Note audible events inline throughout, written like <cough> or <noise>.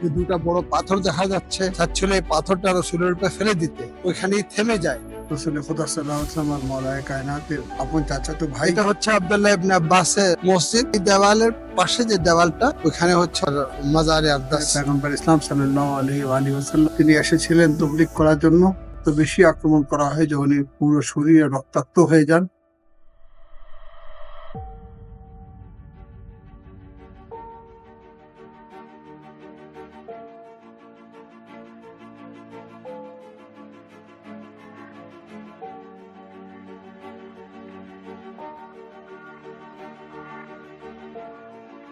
যে দুটা বড় পাথর দেখা যাচ্ছে চাচ্ছিল এই পাথরটা রসুলের উপরে ফেলে দিতে। ওইখানেই থেমে যায়। রসুল খুদা সাল্লাহ মৌলায় আপন চাচাতো ভাই। এটা হচ্ছে আব্দুল্লাহ ইবনে আব্বাসের মসজিদ। এই দেওয়ালের পাশে যে দেওয়ালটা ওখানে হচ্ছে মাজারে আব্দাস পেগম্বর ইসলাম সাল্লাল্লাহু আলাইহি ওয়া আলিহি তিনি এসেছিলেন তবলিগ করার জন্য। তো বেশি আক্রমণ করা হয় যে উনি পুরো শরীরে রক্তাক্ত হয়ে যান।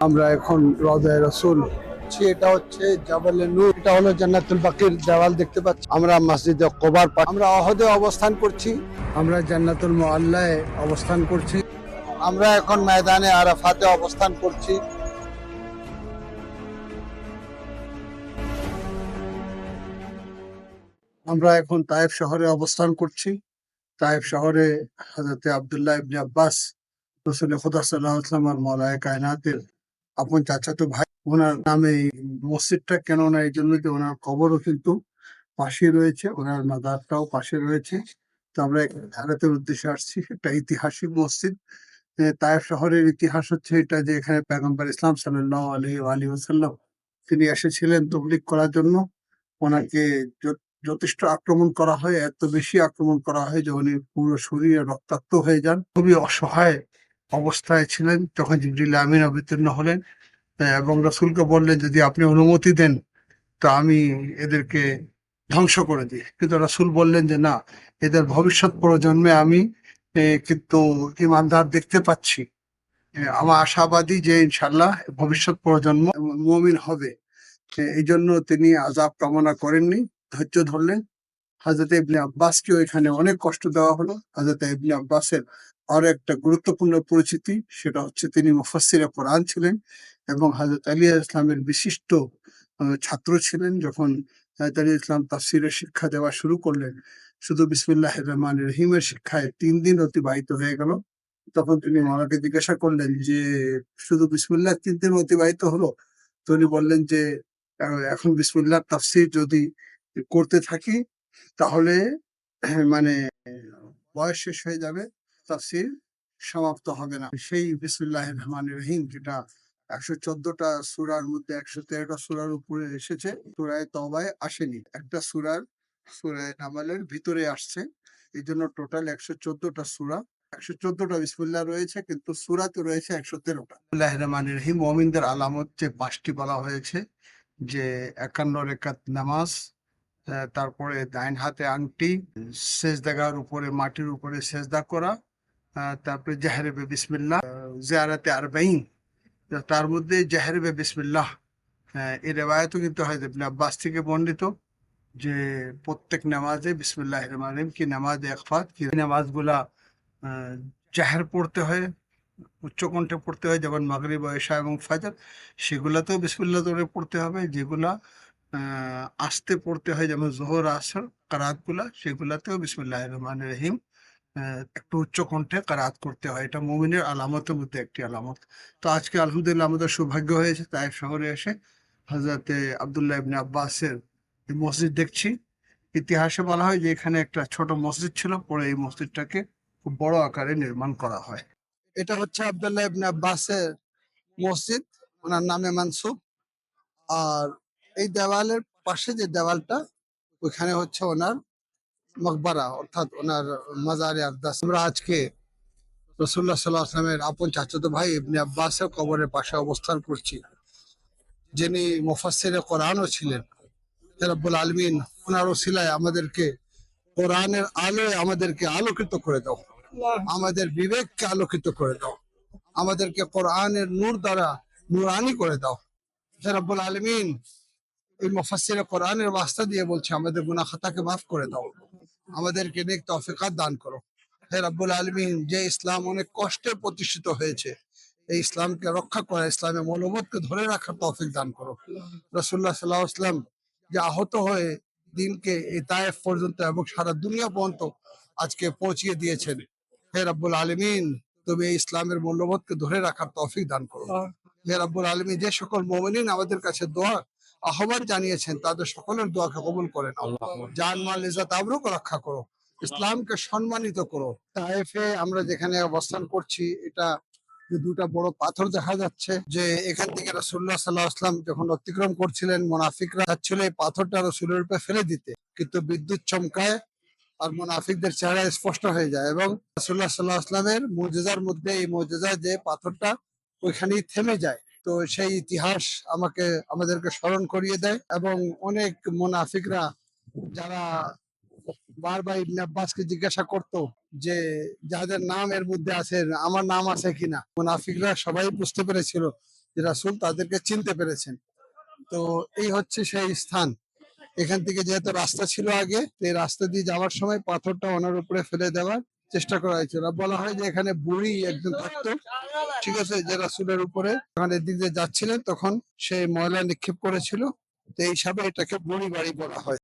আমরা এখন রদায় রসুল। এটা হচ্ছে জাবালে নূর। এটা হলো জান্নাতুল বাকির দেওয়াল দেখতে পাচ্ছি। আমরা মসজিদে কোবার আমরা অহদে অবস্থান করছি। আমরা জান্নাতুল মোয়াল্লায় অবস্থান করছি। আমরা এখন ময়দানে আরাফাতে অবস্থান করছি। আমরা এখন তায়েব শহরে অবস্থান করছি। তায়েব শহরে হজরতে আব্দুল্লাহ ইবনে আব্বাস রসুল খুদা সাল্লাহ আসলাম আর মৌলায় কায়নাতের আপন চাচাতো ভাই ওনার নামে মসজিদটা কেন না এই জন্য যে ওনার কবরও কিন্তু পাশে রয়েছে ওনার মাদারটাও পাশে রয়েছে। তো আমরা ভারতের উদ্দেশ্যে আসছি একটা ঐতিহাসিক মসজিদ। এ, তায়েফ শহরের ইতিহাস হচ্ছে এটা যে এখানে পেগম্বর ইসলাম সাল্লাহ আলহি আলী ওসাল্লাম তিনি এসেছিলেন তবলিক করার জন্য। ওনাকে যথেষ্ট আক্রমণ করা হয় এত বেশি আক্রমণ করা হয় যে উনি পুরো শরীরে রক্তাক্ত হয়ে যান। খুবই অসহায় অবস্থায় ছিলেন, তখন জিবরিল আমিন অবতীর্ণ হলেন, এবং রসুলকে বললেন, যদি আপনি অনুমতি দেন, তো আমি এদেরকে ধ্বংস করে দিই। কিন্তু রসুল বললেন যে, না, এদের ভবিষ্যৎ প্রজন্মে আমি কিন্তু ইমানদার দেখতে পাচ্ছি। আমার আশাবাদী যে ইনশাল্লাহ ভবিষ্যৎ প্রজন্ম মমিন হবে। এই জন্য তিনি আজাব কামনা করেননি, ধৈর্য ধরলেন। হাজরত ইবনে আব্বাসকেও এখানে অনেক কষ্ট দেওয়া হলো। হাজরত ইবনে আব্বাসের আরও একটা গুরুত্বপূর্ণ পরিচিতি, সেটা হচ্ছে তিনি মুফাসসিরে কোরআন ছিলেন এবং হাজরত আলী ইসলামের বিশিষ্ট ছাত্র ছিলেন যখন আলী ইসলাম তাফসিরের শিক্ষা দেওয়া শুরু করলেন। শুধু বিসমিল্লাহ রহমান রহিমের শিক্ষায় তিন দিন অতিবাহিত হয়ে গেল। তখন তিনি মামাকে জিজ্ঞাসা করলেন যে, শুধু বিসমিল্লাহ তিন দিন অতিবাহিত হলো? তো উনি বললেন যে এখন বিসমিল্লাহ তাফসির যদি করতে থাকি তাহলে <clears throat> মানে বয়স শেষ হয়ে যাবে, তাফসির সমাপ্ত হবে না। সেই বিসমুল্লাহ রহমান রহিম, যেটা একশো চোদ্দটা সুরার মধ্যে একশো তেরোটা সুরার উপরে এসেছে, সুরায় তবায় আসেনি। একটা সুরার সুরায় নামালের ভিতরে আসছে এই জন্য টোটাল একশো চোদ্দটা সুরা, একশো চোদ্দটা বিসমুল্লাহ রয়েছে, কিন্তু সুরাতে রয়েছে একশো তেরোটা। রহমান রহিম, মমিনদের আলামত যে পাঁচটি বলা হয়েছে, যে একান্ন রেখাত নামাজ তারপরে ডাইন হাতে আংটি সেজদাগার উপরে, মাটির উপরে সেজদা করা তারপরে জাহেরবে বিসমিল্লাহ জিয়ারাতে আরবাইন। তার মধ্যে জাহেরবে বিসমিল্লাহ এই রেওয়ায়তও কিন্তু হয় ইবনে আব্বাস থেকে বর্ণিত যে প্রত্যেক নামাজে বিসমিল্লাহ রহমান রহিম কি নামাজ একফাত কি নামাজগুলা জাহের পড়তে হয় উচ্চকণ্ঠে পড়তে হয়, যেমন মাগরিব এশা এবং ফাজর, সেগুলাতেও বিসমিল্লাহ ধরে পড়তে হবে, যেগুলা আস্তে পড়তে হয় যেমন জোহর, আসর কারাতগুলা সেগুলাতেও বিসমুল্লাহ রহমান রহিম একটু উচ্চ কণ্ঠে কারাত করতে হয়। এটা মুমিনের আলামতের মধ্যে একটি আলামত। তো আজকে আলহামদুলিল্লাহ আমাদের সৌভাগ্য হয়েছে, তাই শহরে এসে হজরতে আবদুল্লাহ ইবনে আব্বাসের মসজিদ দেখছি। ইতিহাসে বলা হয় যে এখানে একটা ছোট মসজিদ ছিল, পরে এই মসজিদটাকে খুব বড় আকারে নির্মাণ করা হয়। এটা হচ্ছে আবদুল্লাহ ইবনে আব্বাসের মসজিদ, ওনার নামে মানসুব আর এই দেওয়ালের পাশে যে দেওয়ালটা, ওইখানে হচ্ছে ওনার মকবরা, অর্থাৎ ওনার মাজারে আমরা আজকে রসুল্লাহ সাল্লাহ আসলামের আপন চাচাতো ভাই ইবনে আব্বাসের কবরের পাশে অবস্থান করছি। যিনি মুফাসসিরে কোরআনও ছিলেন। রব্বুল আলমিন, ওনার ওসিলায় আমাদেরকে কোরআনের আলোয় আমাদেরকে আলোকিত করে দাও। আমাদের বিবেককে আলোকিত করে দাও। আমাদেরকে কোরআনের নূর দ্বারা নূরানি করে দাও। রব্বুল আলমিন এই মুফাসসিরে কোরআনের ওয়াস্তা দিয়ে বলছে আমাদের গুনাহ খাতাকে মাফ করে দাও। আমাদেরকে নেক তৌফিকাত দান করো। হে রব্বুল আলমিন যে ইসলাম অনেক কষ্টে প্রতিষ্ঠিত হয়েছে এই ইসলামকে রক্ষা করা ইসলামের মৌলবোধকে ধরে রাখার তৌফিক দান করো। রসুল্লাহ সাল্লাহ ইসলাম যে আহত হয়ে দিনকে এই তায়েফ পর্যন্ত এবং সারা দুনিয়া পর্যন্ত আজকে পৌঁছিয়ে দিয়েছেন। হে রব্বুল আলমিন তুমি এই ইসলামের মূল্যবোধকে ধরে রাখার তৌফিক দান করো। হে রব্বুল আলমী যে সকল মোমিনিন আমাদের কাছে দোয়া আহ্বান জানিয়েছেন, তাদের সকলের দোয়াকে কবুল করেন জান মাল ইজ্জত আবরুক রক্ষা করো, ইসলামকে সম্মানিত করো। তাইফে আমরা যেখানে অবস্থান করছি, এটা দুটা বড় পাথর দেখা যাচ্ছে, যে এখান থেকে রসুল্লাহ সাল্লাহ আসলাম যখন অতিক্রম করছিলেন, মোনাফিকরা চাচ্ছিল এই পাথরটা রসুলের উপরে ফেলে দিতে। কিন্তু বিদ্যুৎ চমকায় আর মোনাফিকদের চেহারা স্পষ্ট হয়ে যায় এবং রসুল্লাহ সাল্লাহ আসলামের মর্যাদার মধ্যে এই মর্যাদা যে পাথরটা ওইখানেই থেমে যায়। তো সেই ইতিহাস আমাকে, আমাদেরকে স্মরণ করিয়ে দেয় এবং অনেক মোনাফিকরা যারা বারবার ইবনে আব্বাসকে জিজ্ঞাসা করত যে যাদের নাম এর মধ্যে আছে, আমার নাম আছে কিনা? মুনাফিকরা সবাই বুঝতে পেরেছিল যে রাসুল তাদেরকে চিনতে পেরেছেন। তো এই হচ্ছে সেই স্থান। এখান থেকে যেহেতু রাস্তা ছিল আগে এই রাস্তা দিয়ে যাওয়ার সময় পাথরটা ওনার উপরে ফেলে দেওয়ার চেষ্টা করা হয়েছিল বলা হয় যে এখানে বুড়ি একজন থাকতো। ঠিক আছে, যে রাসুলের উপরে ওখানে দিক দিয়ে যাচ্ছিলেন, তখন সে ময়লা নিক্ষেপ করেছিল। তো এই হিসাবে এটাকে বুড়ি বাড়ি বলা হয়।